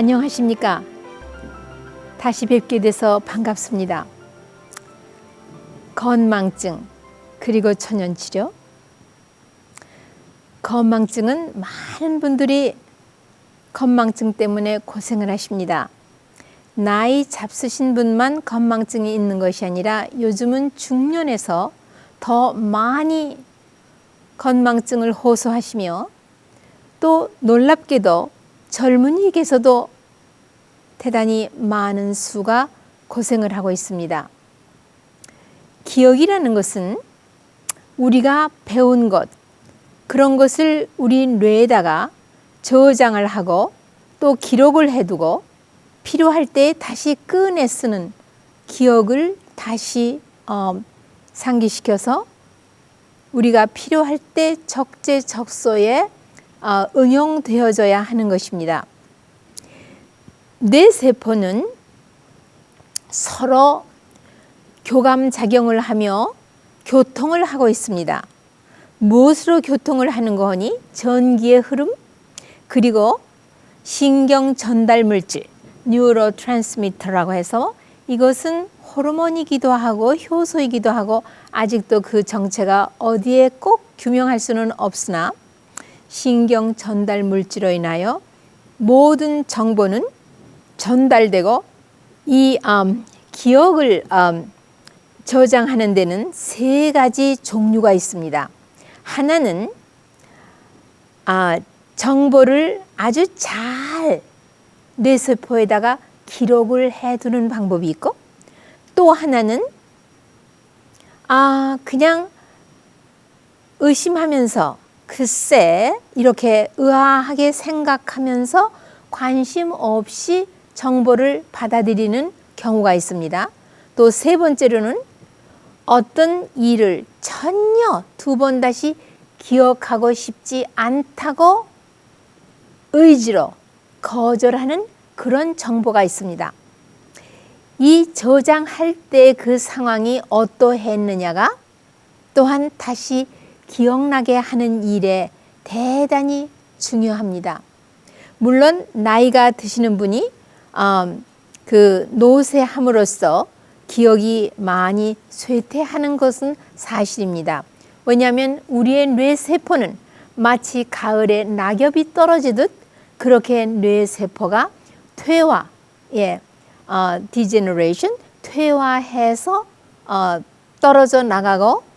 안녕하십니까. 다시 뵙게 돼서 반갑습니다. 건망증, 그리고 천연치료. 건망증은 많은 분들이 건망증 때문에 고생을 하십니다. 나이 잡수신 분만 건망증이 있는 것이 아니라 요즘은 중년에서 더 많이 건망증을 호소하시며 또 놀랍게도 젊은이에게서도 대단히 많은 수가 고생을 하고 있습니다. 기억이라는 것은 우리가 배운 것, 그런 것을 우리 뇌에다가 저장을 하고 또 기록을 해두고 필요할 때 다시 꺼내 쓰는 기억을 다시 어, 상기시켜서 우리가 필요할 때 적재적소에 어, 응용되어져야 하는 것입니다. 뇌 세포는 서로 교감 작용을 하며 교통을 하고 있습니다. 무엇으로 교통을 하는 거니? 전기의 흐름, 그리고 신경 전달 물질, 뉴로 트랜스미터라고 해서 이것은 호르몬이기도 하고 효소이기도 하고 아직도 그 정체가 어디에 꼭 규명할 수는 없으나 신경 전달 물질로 인하여 모든 정보는 전달되고 이 음, 기억을 음, 저장하는 데는 세 가지 종류가 있습니다. 하나는 아, 정보를 아주 잘 뇌세포에다가 기록을 해두는 방법이 있고 또 하나는 아 그냥 의심하면서 글쎄 이렇게 의아하게 생각하면서 관심 없이 정보를 받아들이는 경우가 있습니다. 또 세 번째로는 어떤 일을 전혀 두 번 다시 기억하고 싶지 않다고 의지로 거절하는 그런 정보가 있습니다. 이 저장할 때 그 상황이 어떠했느냐가 또한 다시 기억나게 하는 일에 대단히 중요합니다. 물론 나이가 드시는 분이 음, 그 노쇠함으로써 기억이 많이 쇠퇴하는 것은 사실입니다. 왜냐하면 우리의 뇌세포는 마치 가을에 낙엽이 떨어지듯 그렇게 뇌세포가 퇴화, 예, 어, 디제너레이션, 퇴화해서 어, 떨어져 나가고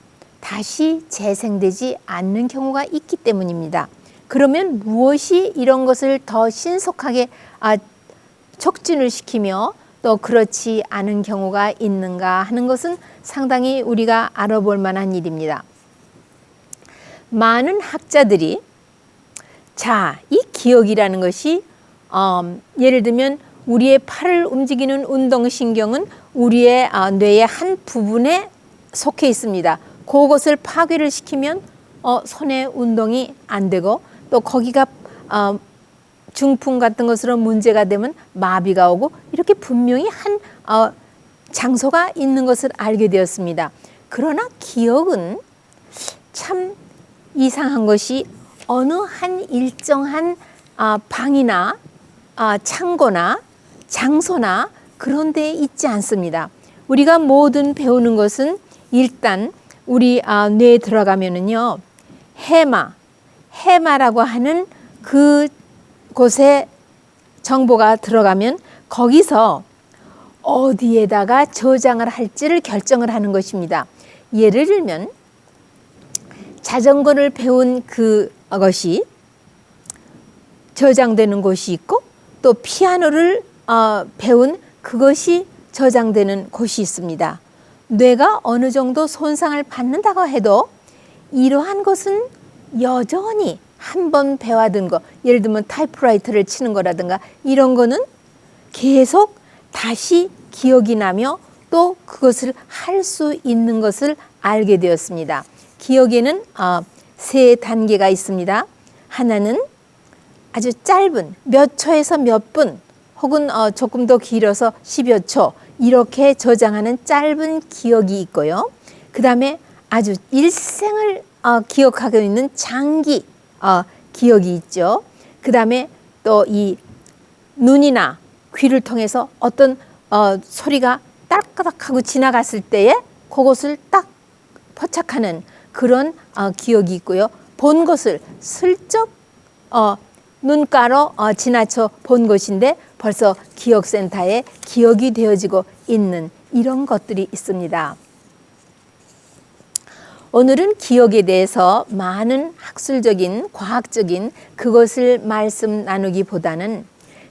다시 재생되지 않는 경우가 있기 때문입니다. 그러면 무엇이 이런 것을 더 신속하게 아, 촉진을 시키며 또 그렇지 않은 경우가 있는가 하는 것은 상당히 우리가 알아볼 만한 일입니다. 많은 학자들이 자, 이 기억이라는 것이 음, 예를 들면 우리의 팔을 움직이는 운동신경은 우리의 아, 뇌의 한 부분에 속해 있습니다. 그것을 파괴를 시키면 어, 손의 운동이 안 되고 또 거기가 어, 중풍 같은 것으로 문제가 되면 마비가 오고 이렇게 분명히 한 어, 장소가 있는 것을 알게 되었습니다. 그러나 기억은 참 이상한 것이 어느 한 일정한 아, 방이나 아, 창고나 장소나 그런 데 있지 않습니다. 우리가 모든 배우는 것은 일단 우리 아, 뇌에 들어가면은요 해마 해마라고 하는 그 곳에 정보가 들어가면 거기서 어디에다가 저장을 할지를 결정을 하는 것입니다. 예를 들면 자전거를 배운 그것이 저장되는 곳이 있고 또 피아노를 어, 배운 그것이 저장되는 곳이 있습니다. 뇌가 어느 정도 손상을 받는다고 해도 이러한 것은 여전히 한 번 배워둔 거, 예를 들면 타이프라이터를 치는 거라든가 이런 거는 계속 다시 기억이 나며 또 그것을 할 수 있는 것을 알게 되었습니다. 기억에는 어, 세 단계가 있습니다. 하나는 아주 짧은 몇 초에서 몇 분 혹은 어, 조금 더 길어서 10여 초 이렇게 저장하는 짧은 기억이 있고요. 그 다음에 아주 일생을 어, 기억하고 있는 장기 어, 기억이 있죠. 그 다음에 또 이 눈이나 귀를 통해서 어떤 어, 소리가 딸까닥하고 지나갔을 때에 그것을 딱 포착하는 그런 어, 기억이 있고요. 본 것을 슬쩍 어, 눈가로 어, 지나쳐 본 것인데 벌써 기억센터에 기억이 되어지고 있는 이런 것들이 있습니다. 오늘은 기억에 대해서 많은 학술적인, 과학적인 그것을 말씀 나누기보다는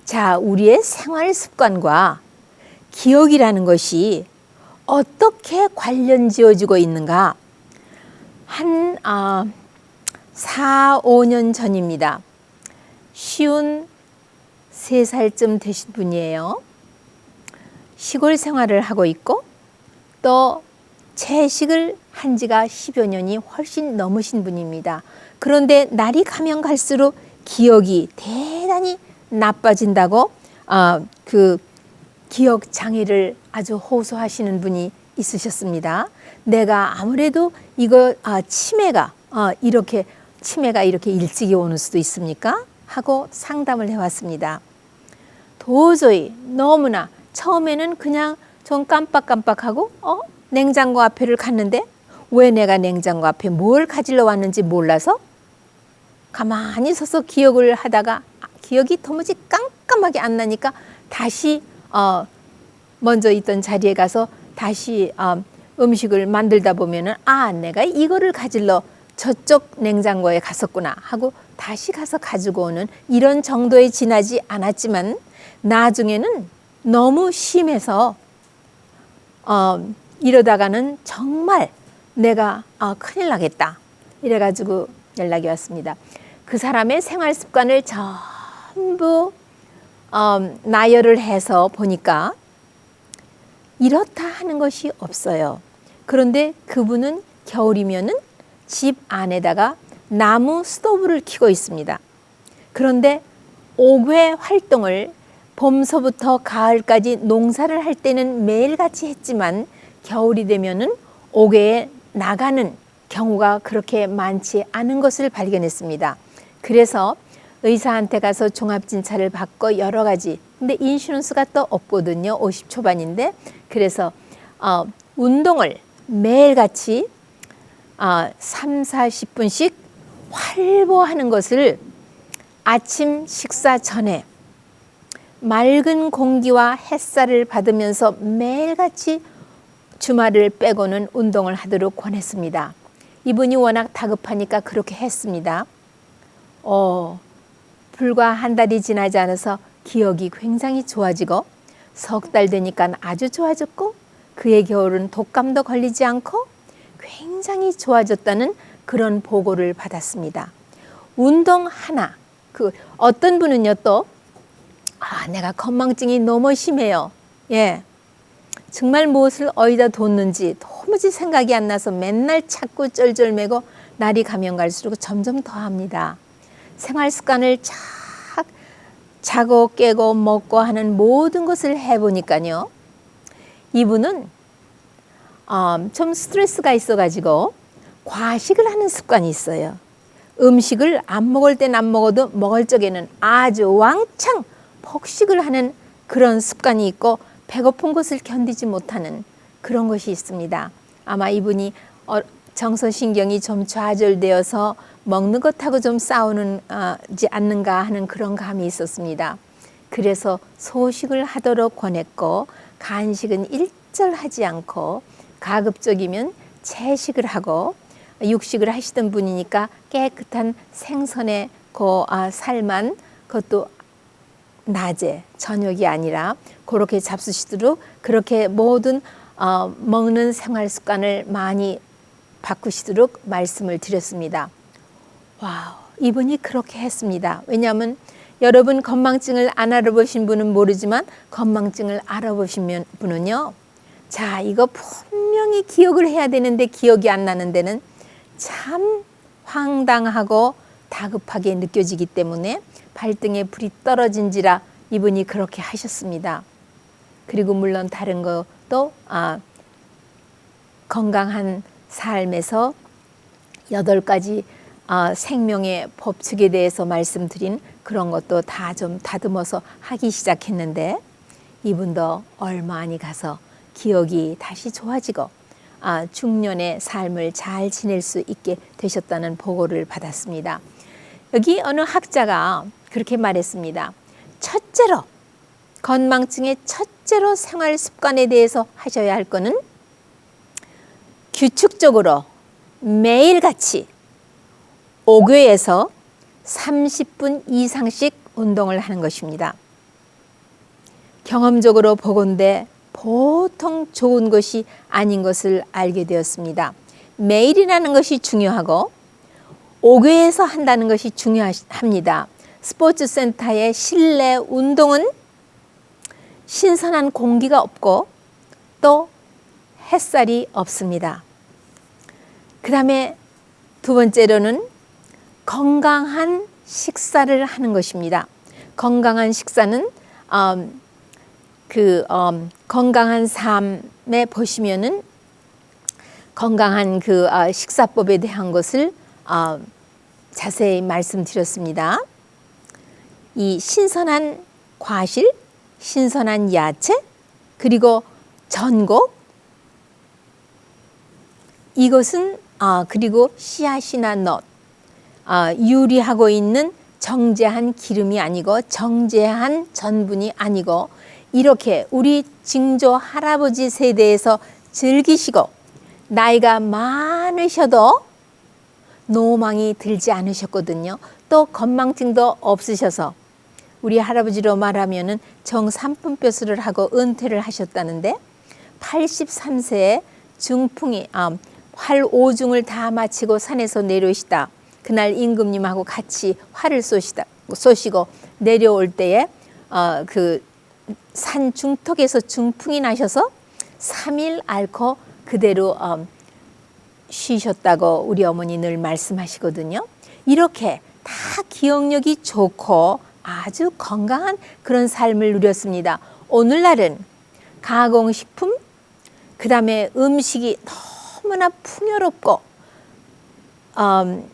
자, 우리의 생활 습관과 기억이라는 것이 어떻게 관련 지어지고 있는가? 한, 아, 4, 5년 전입니다. 쉬운 3살쯤 되신 분이에요. 시골 생활을 하고 있고 또 채식을 한 지가 10여 년이 훨씬 넘으신 분입니다. 그런데 날이 가면 갈수록 기억이 대단히 나빠진다고 어, 그 기억 장애를 아주 호소하시는 분이 있으셨습니다. 내가 아무래도 이거 아, 치매가 어, 이렇게 치매가 이렇게 일찍이 오는 수도 있습니까? 하고 상담을 해왔습니다. 도저히 너무나 처음에는 그냥 좀 깜빡깜빡하고 어 냉장고 앞에를 갔는데 왜 내가 냉장고 앞에 뭘 가지러 왔는지 몰라서 가만히 서서 기억을 하다가 아, 기억이 도무지 깜깜하게 안 나니까 다시 어 먼저 있던 자리에 가서 다시 어, 음식을 만들다 보면은 아 내가 이거를 가질러 저쪽 냉장고에 갔었구나 하고 다시 가서 가지고 오는 이런 정도에 지나지 않았지만 나중에는 너무 심해서 어, 이러다가는 정말 내가 아, 큰일 나겠다 이래가지고 연락이 왔습니다. 그 사람의 생활 습관을 전부 어, 나열을 해서 보니까 이렇다 하는 것이 없어요. 그런데 그분은 겨울이면은 집 안에다가 나무 스토브를 켜고 있습니다. 그런데 옥외 활동을 봄서부터 가을까지 농사를 할 때는 매일같이 했지만 겨울이 되면은 옥외에 나가는 경우가 그렇게 많지 않은 것을 발견했습니다. 그래서 의사한테 가서 종합진찰을 받고 여러 가지 근데 인슈런스가 또 없거든요. 50 초반인데 그래서 어, 운동을 매일같이 어, 3, 40분씩 활보하는 것을 아침 식사 전에 맑은 공기와 햇살을 받으면서 매일같이 주말을 빼고는 운동을 하도록 권했습니다. 이분이 워낙 다급하니까 그렇게 했습니다. 어, 불과 한 달이 지나지 않아서 기억이 굉장히 좋아지고 석 달 되니까 아주 좋아졌고 그의 겨울은 독감도 걸리지 않고 굉장히 좋아졌다는 그런 보고를 받았습니다. 운동 하나 그 어떤 분은요 또 아, 내가 건망증이 너무 심해요. 예. 정말 무엇을 어디다 뒀는지 도무지 생각이 안 나서 맨날 찾고 쩔쩔매고 날이 가면 갈수록 점점 더 합니다. 생활 습관을 착 자고 깨고 먹고 하는 모든 것을 해보니까요. 이분은 어, 좀 스트레스가 있어가지고 과식을 하는 습관이 있어요. 음식을 안 먹을 땐 안 먹어도 먹을 적에는 아주 왕창 폭식을 하는 그런 습관이 있고 배고픈 것을 견디지 못하는 그런 것이 있습니다. 아마 이분이 어, 정서신경이 좀 좌절되어서 먹는 것하고 좀 싸우는지 않는가 하는 그런 감이 있었습니다. 그래서 소식을 하도록 권했고 간식은 일절하지 않고 가급적이면 채식을 하고 육식을 하시던 분이니까 깨끗한 생선의 그 아, 살만 그것도 낮에 저녁이 아니라 그렇게 잡수시도록 그렇게 모든 어, 먹는 생활 습관을 많이 바꾸시도록 말씀을 드렸습니다. 와우, 이분이 그렇게 했습니다. 왜냐하면 여러분 건망증을 안 알아보신 분은 모르지만 건망증을 알아보신 분은요. 자, 이거 분명히 기억을 해야 되는데 기억이 안 나는 데는 참 황당하고 다급하게 느껴지기 때문에 발등에 불이 떨어진지라 이분이 그렇게 하셨습니다. 그리고 물론 다른 것도 아, 건강한 삶에서 여덟 가지 아, 생명의 법칙에 대해서 말씀드린 그런 것도 다 좀 다듬어서 하기 시작했는데 이분도 얼마 안이 가서 기억이 다시 좋아지고 아, 중년의 삶을 잘 지낼 수 있게 되셨다는 보고를 받았습니다. 여기 어느 학자가 그렇게 말했습니다. 첫째로 건망증의 첫째로 생활 습관에 대해서 하셔야 할 거는 규칙적으로 매일같이 5교에서 30분 이상씩 운동을 하는 것입니다. 경험적으로 보건대 보통 좋은 것이 아닌 것을 알게 되었습니다. 매일이라는 것이 중요하고 5교에서 한다는 것이 중요합니다. 스포츠 센터의 실내 운동은 신선한 공기가 없고 또 햇살이 없습니다. 그 다음에 두 번째로는 건강한 식사를 하는 것입니다. 건강한 식사는 음, 그 음, 건강한 삶에 보시면은 건강한 그 어, 식사법에 대한 것을 어, 자세히 말씀드렸습니다. 이 신선한 과실, 신선한 야채, 그리고 전곡, 이것은 아 그리고 씨앗이나 넛 아, 유리하고 있는 정제한 기름이 아니고 정제한 전분이 아니고 이렇게 우리 증조 할아버지 세대에서 즐기시고 나이가 많으셔도 노망이 들지 않으셨거든요. 또 건망증도 없으셔서 우리 할아버지로 말하면은 정삼분뼈술을 하고 은퇴를 하셨다는데 83세에 중풍이 아, 활 오중을 다 마치고 산에서 내려오시다. 그날 임금님하고 같이 활을 쏘시다 쏘시고 내려올 때에 어, 그 산 중턱에서 중풍이 나셔서 3일 앓고 그대로 어, 쉬셨다고 우리 어머니 늘 말씀하시거든요. 이렇게 다 기억력이 좋고 아주 건강한 그런 삶을 누렸습니다. 오늘날은 가공식품, 그 다음에 음식이 너무나 풍요롭고, 음,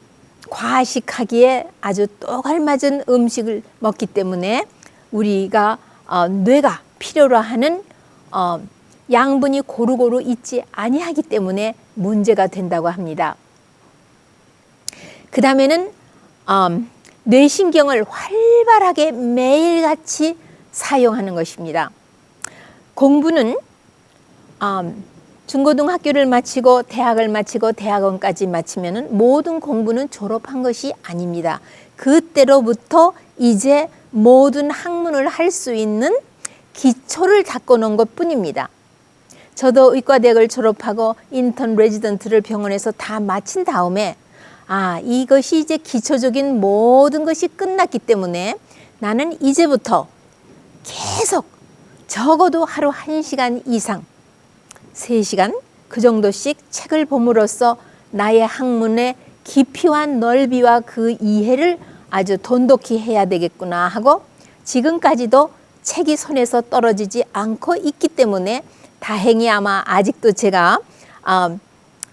과식하기에 아주 똑알맞은 음식을 먹기 때문에 우리가 어, 뇌가 필요로 하는 어, 양분이 고루고루 있지 아니하기 때문에 문제가 된다고 합니다. 그 다음에는 음, 뇌신경을 활발하게 매일같이 사용하는 것입니다. 공부는 음, 중고등학교를 마치고 대학을 마치고 대학원까지 마치면은 모든 공부는 졸업한 것이 아닙니다. 그때로부터 이제 모든 학문을 할 수 있는 기초를 닦아 놓은 것 뿐입니다. 저도 의과대학을 졸업하고 인턴 레지던트를 병원에서 다 마친 다음에 아, 이것이 이제 기초적인 모든 것이 끝났기 때문에 나는 이제부터 계속 적어도 하루 한시간 이상 3시간 그 정도씩 책을 봄으로써 나의 학문의 깊이와 넓이와 그 이해를 아주 돈독히 해야 되겠구나 하고 지금까지도 책이 손에서 떨어지지 않고 있기 때문에 다행히 아마 아직도 제가 어,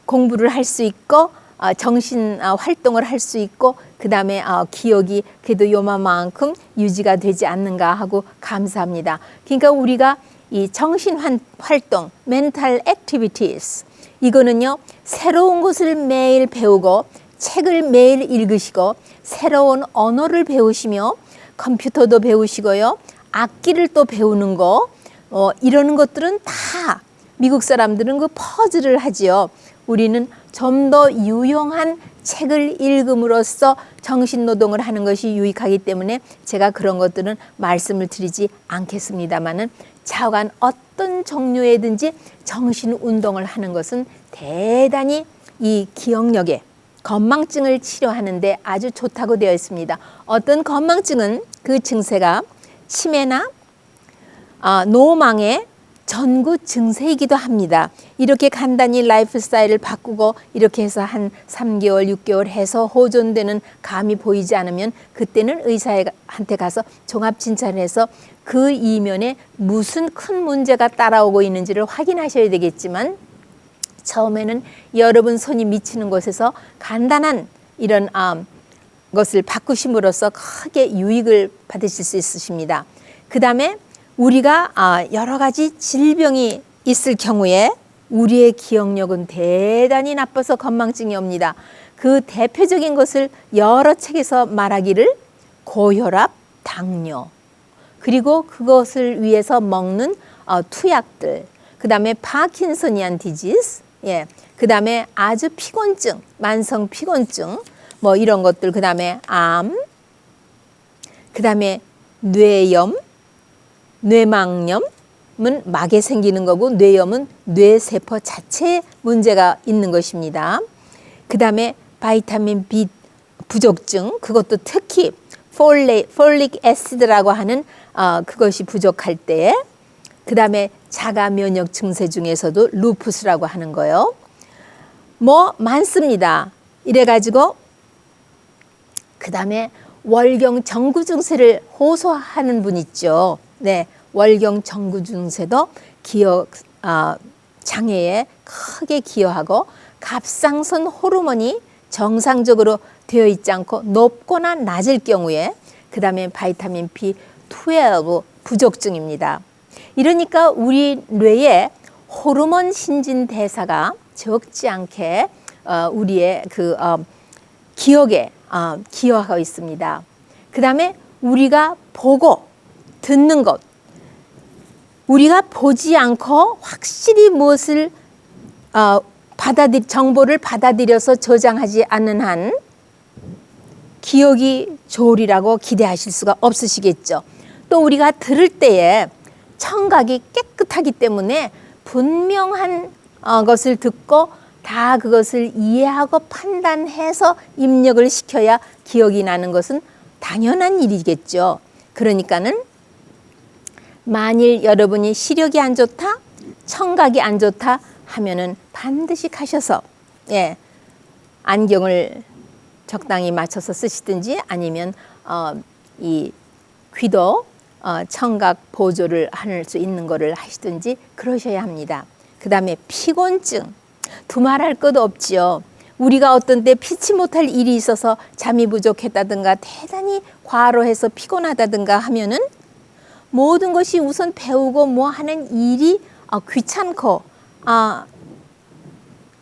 공부를 할 수 있고 어, 정신 어, 활동을 할 수 있고 그 다음에 어, 기억이 그래도 요만만큼 유지가 되지 않는가 하고 감사합니다. 그러니까 우리가 이 정신 활동, mental activities 이거는요 새로운 것을 매일 배우고 책을 매일 읽으시고 새로운 언어를 배우시며 컴퓨터도 배우시고요 악기를 또 배우는 거 어, 이러는 것들은 다 미국 사람들은 그 퍼즐을 하지요. 우리는 좀 더 유용한 책을 읽음으로써 정신 노동을 하는 것이 유익하기 때문에 제가 그런 것들은 말씀을 드리지 않겠습니다만은 자관 어떤 종류에든지 정신 운동을 하는 것은 대단히 이 기억력에 건망증을 치료하는데 아주 좋다고 되어 있습니다. 어떤 건망증은 그 증세가 치매나 아, 노망의 전구 증세이기도 합니다. 이렇게 간단히 라이프 스타일을 바꾸고 이렇게 해서 한 3개월, 6개월 해서 호전되는 감이 보이지 않으면 그때는 의사한테 가서 종합 진찰을 해서 그 이면에 무슨 큰 문제가 따라오고 있는지를 확인하셔야 되겠지만 처음에는 여러분 손이 미치는 곳에서 간단한 이런 아, 것을 바꾸심으로써 크게 유익을 받으실 수 있으십니다. 그 다음에 우리가 아, 여러 가지 질병이 있을 경우에 우리의 기억력은 대단히 나빠서 건망증이 옵니다. 그 대표적인 것을 여러 책에서 말하기를 고혈압, 당뇨, 그리고 그것을 위해서 먹는 어, 투약들, 그 다음에 파킨소니안 디지스, 예, 그 다음에 아주 피곤증, 만성 피곤증, 뭐 이런 것들, 그 다음에 암, 그 다음에 뇌염, 뇌망염은 막에 생기는 거고 뇌염은 뇌세포 자체에 문제가 있는 것입니다. 그 다음에 바이타민 B 부족증, 그것도 특히 폴레, 폴릭 애시드라고 하는 어, 그것이 부족할 때, 그 다음에 자가 면역 증세 중에서도 루푸스라고 하는 거요. 뭐 많습니다. 이래가지고 그 다음에 월경 정구 증세를 호소하는 분 있죠. 네, 월경 정구 증세도 기억 아, 장애에 크게 기여하고 갑상선 호르몬이 정상적으로 되어 있지 않고 높거나 낮을 경우에 그 다음에 바이타민 B12 부족증입니다. 이러니까 우리 뇌에 호르몬 신진 대사가 적지 않게 어, 우리의 그 어, 기억에 어, 기여하고 있습니다. 그 다음에 우리가 보고 듣는 것, 우리가 보지 않고 확실히 무엇을 어, 받아들 정보를 받아들여서 저장하지 않는 한 기억이 좋으리라고 기대하실 수가 없으시겠죠. 또 우리가 들을 때에 청각이 깨끗하기 때문에 분명한 어, 것을 듣고 다 그것을 이해하고 판단해서 입력을 시켜야 기억이 나는 것은 당연한 일이겠죠. 그러니까는 만일 여러분이 시력이 안 좋다, 청각이 안 좋다 하면은 반드시 가셔서 예 안경을 적당히 맞춰서 쓰시든지 아니면 어, 이 귀도 어, 청각 보조를 할 수 있는 거를 하시든지 그러셔야 합니다. 그 다음에 피곤증 두말할 것 없지요. 우리가 어떤 때 피치 못할 일이 있어서 잠이 부족했다든가 대단히 과로해서 피곤하다든가 하면은 모든 것이 우선 배우고 뭐 하는 일이 어, 귀찮고 아,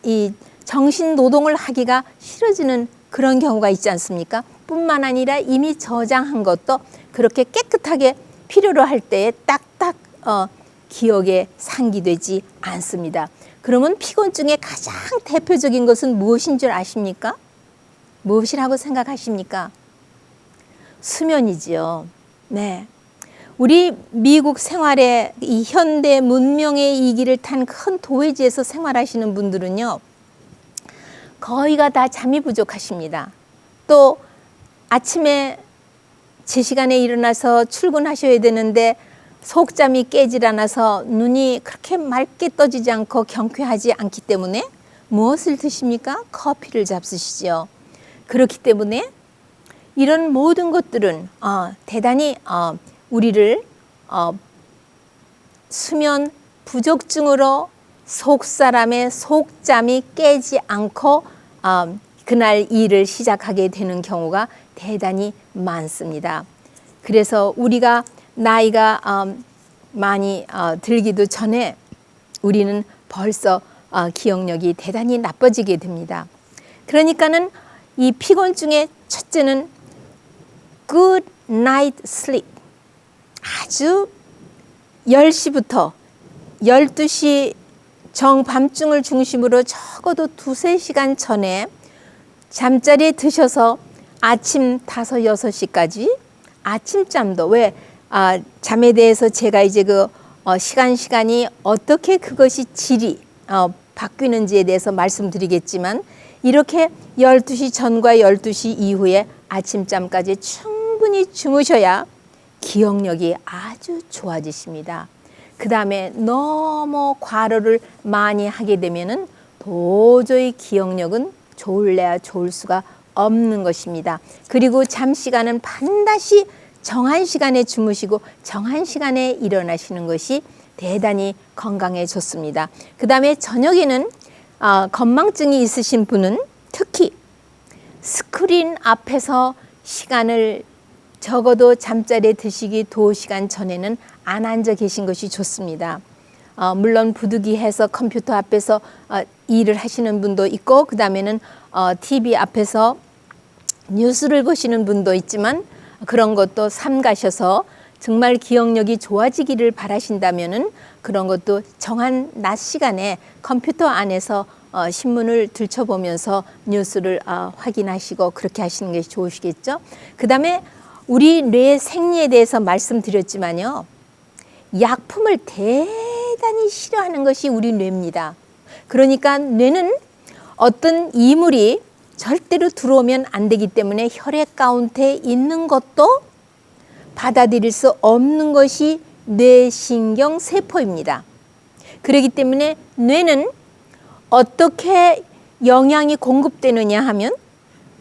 이 정신 노동을 하기가 싫어지는 그런 경우가 있지 않습니까? 뿐만 아니라 이미 저장한 것도 그렇게 깨끗하게 필요로 할 때에 딱딱 어, 기억에 상기되지 않습니다. 그러면 피곤증의 가장 대표적인 것은 무엇인 줄 아십니까? 무엇이라고 생각하십니까? 수면이지요. 네. 우리 미국 생활의 이 현대 문명의 이기를 탄 큰 도회지에서 생활하시는 분들은요, 거의가 다 잠이 부족하십니다. 또 아침에 제 시간에 일어나서 출근하셔야 되는데 속잠이 깨질 않아서 눈이 그렇게 맑게 떠지지 않고 경쾌하지 않기 때문에 무엇을 드십니까? 커피를 잡수시죠. 그렇기 때문에 이런 모든 것들은 어, 대단히 어, 우리를 어, 수면 부족증으로 속 사람의 속잠이 깨지 않고 어, 그날 일을 시작하게 되는 경우가 대단히 많습니다. 그래서 우리가 나이가 어, 많이 어, 들기도 전에 우리는 벌써 어, 기억력이 대단히 나빠지게 됩니다. 그러니까는 이 피곤증의 첫째는 good night sleep. 아주 10시부터 12시 정밤중을 중심으로 적어도 두세 시간 전에 잠자리에 드셔서 아침 5, 6시까지 아침잠도 왜 아, 잠에 대해서 제가 이제 그 어, 시간 시간이 어떻게 그것이 질이 어, 바뀌는지에 대해서 말씀드리겠지만 이렇게 12시 전과 12시 이후에 아침잠까지 충분히 주무셔야 기억력이 아주 좋아지십니다. 그 다음에 너무 과로를 많이 하게 되면은 도저히 기억력은 좋을래야 좋을 수가 없는 것입니다. 그리고 잠 시간은 반드시 정한 시간에 주무시고 정한 시간에 일어나시는 것이 대단히 건강에 좋습니다. 그 다음에 저녁에는 어, 건망증이 있으신 분은 특히 스크린 앞에서 시간을 적어도 잠자리에 드시기 두 시간 전에는 안 앉아 계신 것이 좋습니다. 어, 물론 부득이해서 컴퓨터 앞에서 어, 일을 하시는 분도 있고 그 다음에는 어, TV 앞에서 뉴스를 보시는 분도 있지만 그런 것도 삼가셔서 정말 기억력이 좋아지기를 바라신다면은 그런 것도 정한 낮 시간에 컴퓨터 안에서 어, 신문을 들춰보면서 뉴스를 어, 확인하시고 그렇게 하시는 게 좋으시겠죠. 그 다음에 우리 뇌 생리에 대해서 말씀드렸지만요. 약품을 대단히 싫어하는 것이 우리 뇌입니다. 그러니까 뇌는 어떤 이물이 절대로 들어오면 안 되기 때문에 혈액 가운데 있는 것도 받아들일 수 없는 것이 뇌신경 세포입니다. 그렇기 때문에 뇌는 어떻게 영양이 공급되느냐 하면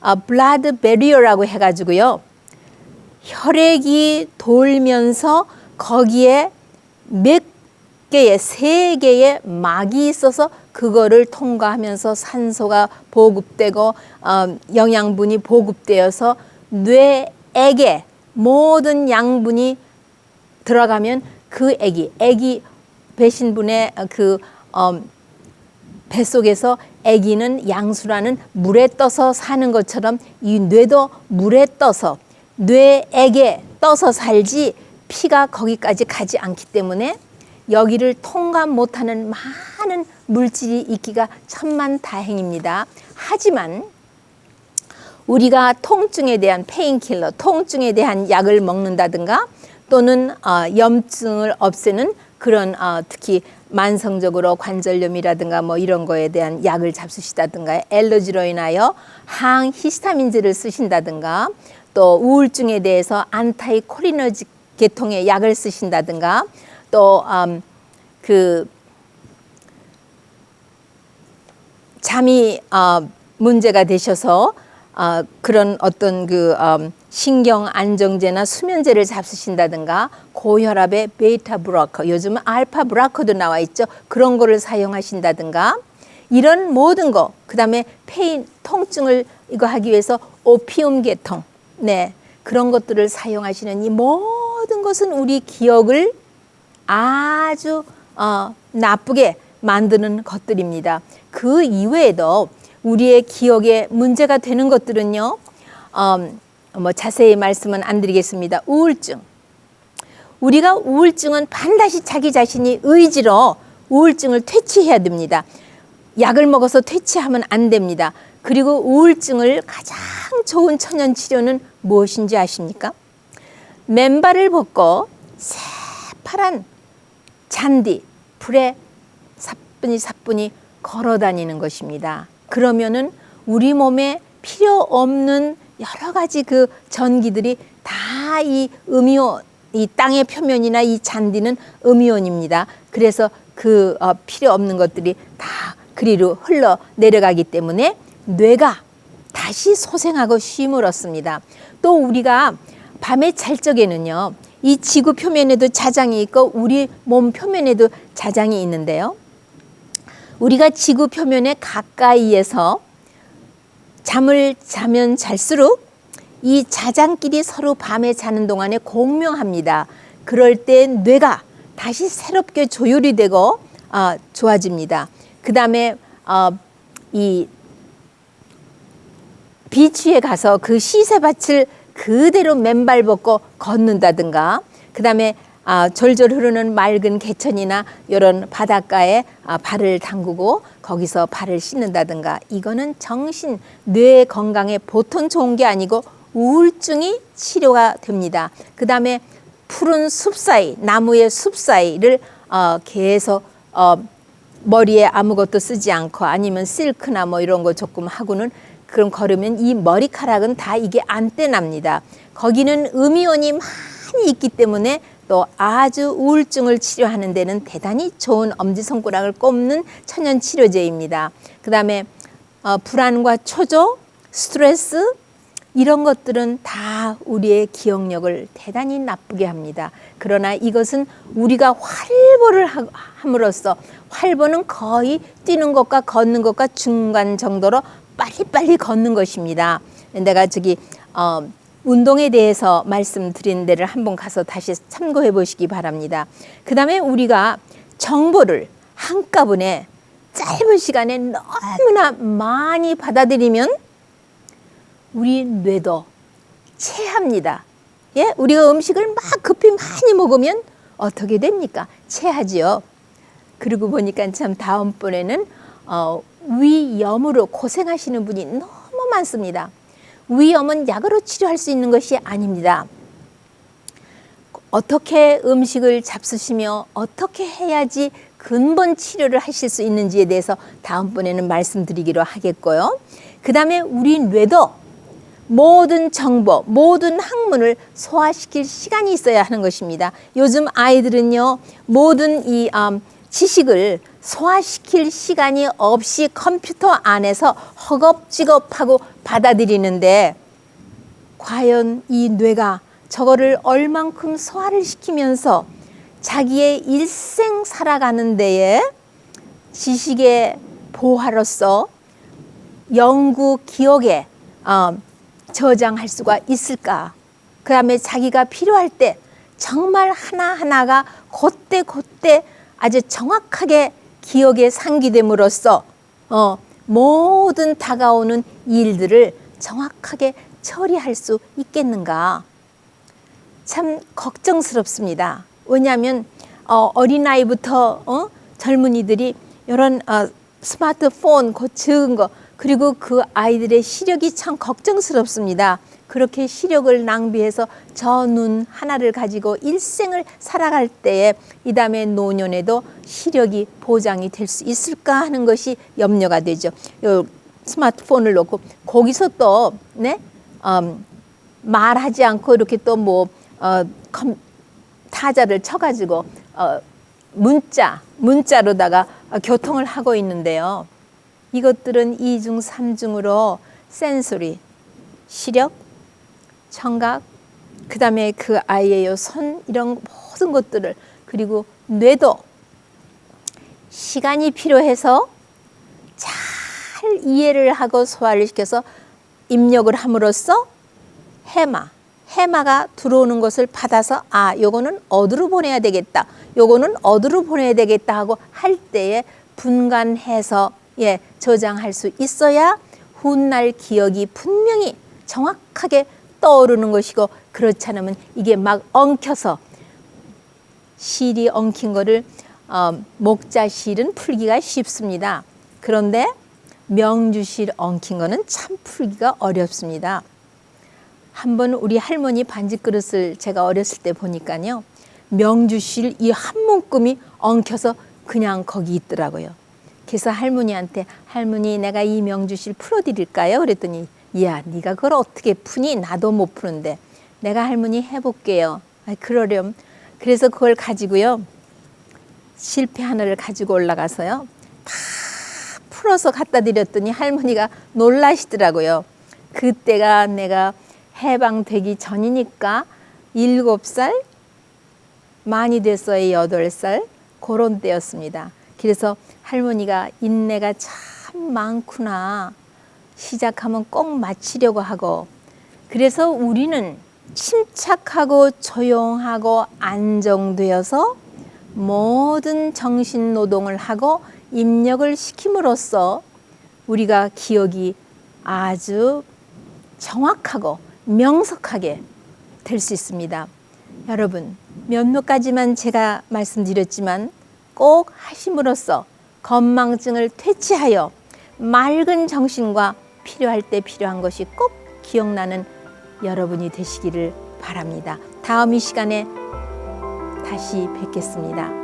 아, 블라드 베리어라고 해가지고요. 혈액이 돌면서 거기에 몇 개의 세 개의 막이 있어서 그거를 통과하면서 산소가 보급되고 어, 영양분이 보급되어서 뇌에게 모든 양분이 들어가면 그 애기, 애기 배신분의 그 어, 뱃속에서 아기는 양수라는 물에 떠서 사는 것처럼 이 뇌도 물에 떠서 뇌에게 떠서 살지 피가 거기까지 가지 않기 때문에 여기를 통과 못하는 많은 물질이 있기가 천만 다행입니다. 하지만 우리가 통증에 대한 페인킬러, 통증에 대한 약을 먹는다든가 또는 어, 염증을 없애는 그런 어, 특히 만성적으로 관절염이라든가 뭐 이런 거에 대한 약을 잡수시다든가 엘러지로 인하여 항히스타민제를 쓰신다든가 또 우울증에 대해서 안타이 콜리너지 계통의 약을 쓰신다든가 또 음, 그 잠이 어, 문제가 되셔서 어, 그런 어떤 그 음, 신경 안정제나 수면제를 잡수신다든가 고혈압의 베이타 브로커 요즘은 알파 브로커도 나와 있죠. 그런 거를 사용하신다든가 이런 모든 거 그다음에 페인 통증을 이거 하기 위해서 오피움 계통 네 그런 것들을 사용하시는 이 모든 것은 우리 기억을 아주 어, 나쁘게 만드는 것들입니다. 그 이외에도 우리의 기억에 문제가 되는 것들은요. 음, 뭐 자세히 말씀은 안 드리겠습니다. 우울증. 우리가 우울증은 반드시 자기 자신이 의지로 우울증을 퇴치해야 됩니다. 약을 먹어서 퇴치하면 안 됩니다. 그리고 우울증을 가장 좋은 천연 치료는 무엇인지 아십니까? 맨발을 벗고 새파란 잔디 불에 사뿐히 사뿐히 걸어 다니는 것입니다. 그러면은 우리 몸에 필요 없는 여러 가지 그 전기들이 다 이 음이온 이 땅의 표면이나 이 잔디는 음이온입니다. 그래서 그 어, 필요 없는 것들이 다 그리로 흘러 내려가기 때문에 뇌가 다시 소생하고 쉼을 얻습니다. 또 우리가 밤에 잘 적에는요. 이 지구 표면에도 자장이 있고 우리 몸 표면에도 자장이 있는데요. 우리가 지구 표면에 가까이에서 잠을 자면 잘수록 이 자장끼리 서로 밤에 자는 동안에 공명합니다. 그럴 때 뇌가 다시 새롭게 조율이 되고 어, 좋아집니다. 그 다음에 어, 이 비치에 가서 그 시새밭을 그대로 맨발 벗고 걷는다든가 그다음에 아, 졸졸 흐르는 맑은 개천이나 이런 바닷가에 아, 발을 담그고 거기서 발을 씻는다든가 이거는 정신 뇌 건강에 보통 좋은 게 아니고 우울증이 치료가 됩니다. 그 다음에 푸른 숲 사이 나무의 숲 사이를 어, 계속 어, 머리에 아무것도 쓰지 않고 아니면 실크나 뭐 이런 거 조금 하고는 그럼 걸으면 이 머리카락은 다 이게 안 떼납니다. 거기는 음이온이 많이 있기 때문에 또 아주 우울증을 치료하는 데는 대단히 좋은 엄지손가락을 꼽는 천연 치료제입니다. 그 다음에 어, 불안과 초조, 스트레스 이런 것들은 다 우리의 기억력을 대단히 나쁘게 합니다. 그러나 이것은 우리가 활보를 함으로써 활보는 거의 뛰는 것과 걷는 것과 중간 정도로 빨리빨리 걷는 것입니다. 내가 저기 어, 운동에 대해서 말씀드린 데를 한번 가서 다시 참고해 보시기 바랍니다. 그 다음에 우리가 정보를 한꺼번에 짧은 시간에 너무나 많이 받아들이면 우리 뇌도 체합니다. 예, 우리가 음식을 막 급히 많이 먹으면 어떻게 됩니까? 체하지요. 그리고 보니까 참 다음번에는 어, 위염으로 고생하시는 분이 너무 많습니다. 위염은 약으로 치료할 수 있는 것이 아닙니다. 어떻게 음식을 잡수시며 어떻게 해야지 근본 치료를 하실 수 있는지에 대해서 다음번에는 말씀드리기로 하겠고요. 그 다음에 우리 뇌도 모든 정보, 모든 학문을 소화시킬 시간이 있어야 하는 것입니다. 요즘 아이들은요, 모든 이 음, 지식을 소화시킬 시간이 없이 컴퓨터 안에서 허겁지겁하고 받아들이는데 과연 이 뇌가 저거를 얼만큼 소화를 시키면서 자기의 일생 살아가는 데에 지식의 보화로서 영구 기억에 어, 저장할 수가 있을까? 그 다음에 자기가 필요할 때 정말 하나하나가 그때 그때 아주 정확하게 기억에 상기됨으로써 어, 모든 다가오는 일들을 정확하게 처리할 수 있겠는가? 참 걱정스럽습니다. 왜냐하면 어, 어린아이부터 어? 젊은이들이 이런 어, 스마트폰 고치은 거 그리고 그 아이들의 시력이 참 걱정스럽습니다. 그렇게 시력을 낭비해서 저 눈 하나를 가지고 일생을 살아갈 때에 이 다음에 노년에도 시력이 보장이 될 수 있을까 하는 것이 염려가 되죠. 요 스마트폰을 놓고 거기서 또 네? 음, 말하지 않고 이렇게 또뭐 어, 컴, 타자를 쳐가지고 어, 문자 문자로다가 어, 교통을 하고 있는데요. 이것들은 이중 삼중으로 센소리, 시력, 청각, 그 다음에 그 아이의 요손 이런 모든 것들을 그리고 뇌도 시간이 필요해서 잘 이해를 하고 소화를 시켜서 입력을 함으로써 해마, 해마가 들어오는 것을 받아서 아, 요거는 어디로 보내야 되겠다. 요거는 어디로 보내야 되겠다 하고 할 때에 분간해서 예, 저장할 수 있어야 훗날 기억이 분명히 정확하게 떠오르는 것이고 그렇지 않으면 이게 막 엉켜서 실이 엉킨 거를 어, 목자 실은 풀기가 쉽습니다. 그런데 명주실 엉킨 거는 참 풀기가 어렵습니다. 한번 우리 할머니 반지 그릇을 제가 어렸을 때 보니까요. 명주실 이한 묶음이 엉켜서 그냥 거기 있더라고요. 그래서 할머니한테 할머니 내가 이 명주실 풀어드릴까요? 그랬더니 야 네가 그걸 어떻게 푸니? 나도 못 푸는데 내가 할머니 해볼게요. 아, 그러렴. 그래서 그걸 가지고요. 실패 하나를 가지고 올라가서요. 다 풀어서 갖다 드렸더니 할머니가 놀라시더라고요. 그때가 내가 해방되기 전이니까 일곱 살 많이 됐어요. 여덟 살 그런 때였습니다. 그래서 할머니가 인내가 참 많구나. 시작하면 꼭 마치려고 하고 그래서 우리는 침착하고 조용하고 안정되어서 모든 정신 노동을 하고 입력을 시킴으로써 우리가 기억이 아주 정확하고 명석하게 될 수 있습니다. 여러분, 몇몇 가지만 제가 말씀드렸지만 꼭 하심으로써 건망증을 퇴치하여 맑은 정신과 필요할 때 필요한 것이 꼭 기억나는 여러분이 되시기를 바랍니다. 다음 이 시간에 다시 뵙겠습니다.